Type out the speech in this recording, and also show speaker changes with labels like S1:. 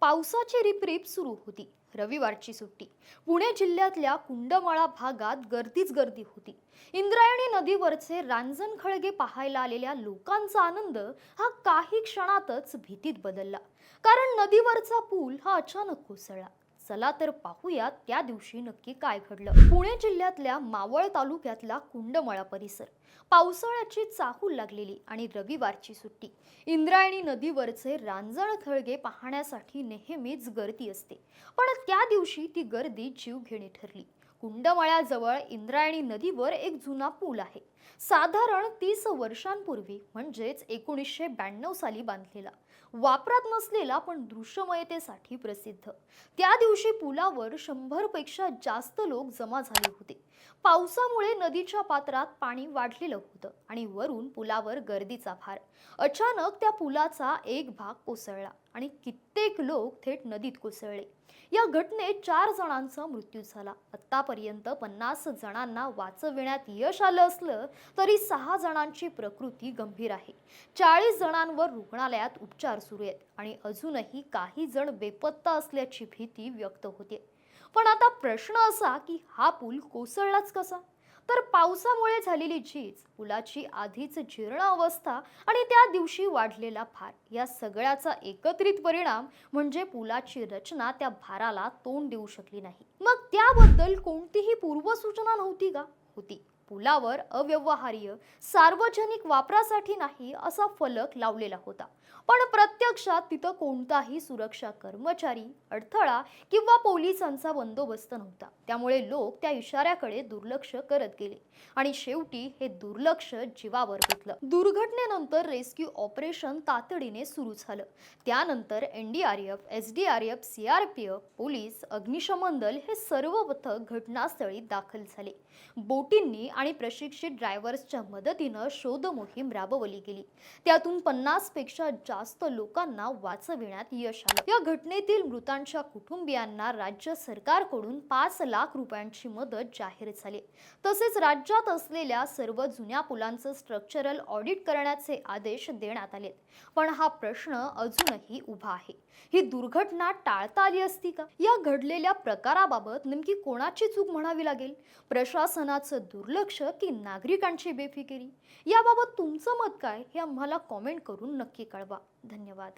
S1: पावसाची रिपरिप सुरू होती. रविवारची सुट्टी. पुणे जिल्ह्यातल्या कुंडमाळा भागात गर्दीच गर्दी होती. इंद्रायणी नदीवरचे रांजण खळगे पाहायला आलेल्या लोकांचा आनंद हा काही क्षणातच भीतीत बदलला. कारण नदीवरचा पूल हा अचानक कोसळला. चला तर पाहूया त्या दिवशी नक्की काय घडलं. पुणे जिल्ह्यातल्या मावळ तालुक्यातला कुंडमळा परिसर. पावसाळ्याची चाहूल लागलेली आणि रविवारची सुट्टी. इंद्रायणी नदीवरचे रांजण खळगे पाहण्यासाठी नेहमीच गर्दी असते. पण त्या दिवशी ती गर्दी जीवघेणी ठरली. कुंडमळ्याजवळ इंद्रायणी नदीवर एक जुना पूल आहे. साधारण तीस वर्षांपूर्वी म्हणजेच एकोणीसशे ब्याण्णव साली बांधलेला. वापरात नसलेला पण दृश्यमयतेसाठी प्रसिद्ध. त्या दिवशी पुलावर शंभरपेक्षा जास्त लोक जमा झाले होते. पावसामुळे नदीच्या पात्रात पाणी वाढलेलं होतं आणि वरून पुलावर गर्दीचा भार. अचानक त्या पुलाचा एक भाग कोसळला. आणि कित्येक लोक थेट नदीत कोसळले. या घटनेत चार जणांचा मृत्यू झाला. आतापर्यंत पन्नास जणांना वाचविण्यात यश आलं असलं तरी सहा जणांची प्रकृती गंभीर आहे. चाळीस जणांवर रुग्णालयात उपचार सुरू आहेत आणि अजूनही काही जण बेपत्ता असल्याची भीती व्यक्त होते. पण आता प्रश्न असा की हा पूल कोसळलाच कसा? तर पावसामुळे झालेली झीज पुलाची आधीच जीर्ण अवस्था आणि त्या दिवशी वाढलेला भार या सगळ्याचा एकत्रित परिणाम म्हणजे पुलाची रचना त्या भाराला तोंड देऊ शकली नाही. मग त्याबद्दल कोणतीही पूर्वसूचना नव्हती का? होती. पुलावर अव्यवहार्य सार्वजनिक वापरासाठी नाही असा फलक लावलेला होता. पण प्रत्यक्षात तिथं कोणताही सुरक्षा कर्मचारी अडथळा किंवा पोलिसांचा बंदोबस्त नव्हता. त्यामुळे लोक त्या इशाऱ्याकडे दुर्लक्ष करत गेले आणि शेवटी हे दुर्लक्ष जीवावर घेतलं. दुर्घटनेनंतर रेस्क्यू ऑपरेशन तातडीने सुरू झालं. त्यानंतर NDRF SDRF CRPF S D R F C R P F police अग्निशमन दल हे सर्व पथक घटनास्थळी दाखल झाले. बोटींनी आणि प्रशिक्षित ड्रायव्हर्सच्या मदतीनं शोध मोहीम राबवली गेली. त्यातून पन्नासपेक्षा जास्त लोकांना वाचविण्यात यश आलं. या घटनेतील मृतांच्या कुटुंबियांना राज्य सरकारकडून पाच लाख रुपयांची मदत जाहीर झाली. तसेच राज्यात असलेल्या सर्व जुन्या पुलांचं स्ट्रक्चरल ऑडिट करण्याचे आदेश देण्यात आले पण हा प्रश्न अजूनही उभा आहे. ही दुर्घटना टाळता आली असती का? या घडलेल्या प्रकाराबाबत नेमकी कोणाची चूक म्हणावी लागेल? प्रशासनाचं दुर्लक्ष दुर्लक्ष की नागरिकांची बेफिकिरी? याबाबत तुमचं मत काय? हे आम्हाला कॉमेंट करून नक्की कळवा. धन्यवाद.